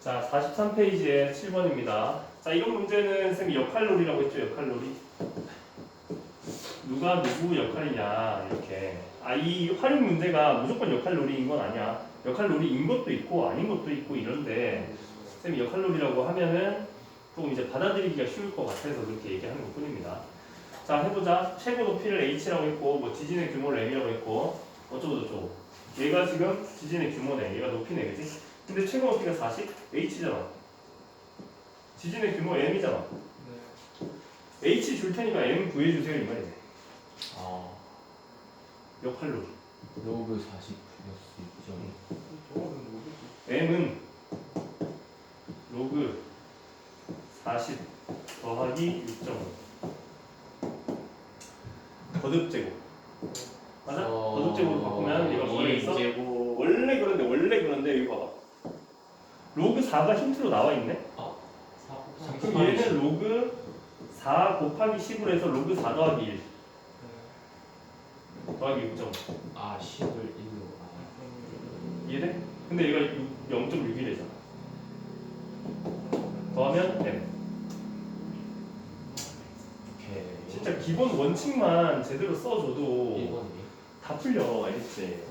자, 43페이지에 7번입니다. 자, 이런 문제는 쌤이 역할놀이라고 했죠, 역할놀이. 누가 누구 역할이냐, 이렇게. 아, 이 활용 문제가 무조건 역할놀이인 건 아니야. 역할놀이인 것도 있고, 아닌 것도 있고, 이런데, 쌤이 역할놀이라고 하면은 조금 이제 받아들이기가 쉬울 것 같아서 그렇게 얘기하는 것 뿐입니다. 자, 해보자. 최고 높이를 h라고 했고, 뭐 지진의 규모를 m이라고 했고, 어쩌고 저쩌고. 얘가 지금 지진의 규모네, 얘가 높이네, 그지? 근데 최고 높이가 40, h잖아. 지진의 규모 m이잖아. h 줄 테니까 m 구해주세요 이 말이네. 아 역할놀이. 로그 40 플러스 6점 m은 로그 40 더하기 6.5 거듭 제곱 맞아? 어, 거듭 제곱으로 바꾸면 얘가 뭐가 있어? 제곱 원래 그런데 원래 그런데 여기 봐봐 로그 4가 힌트로 나와 있네? 그럼 얘는 로그 4 곱하기 10으로 해서 로그 4 더하기 1 더하기 6.5아 10을 1로. 아. 이해돼? 근데 얘가 0.61이잖아 더하면 m. 오케이. 진짜 기본 원칙만 제대로 써줘도 1번이네 다 풀려 알겠지?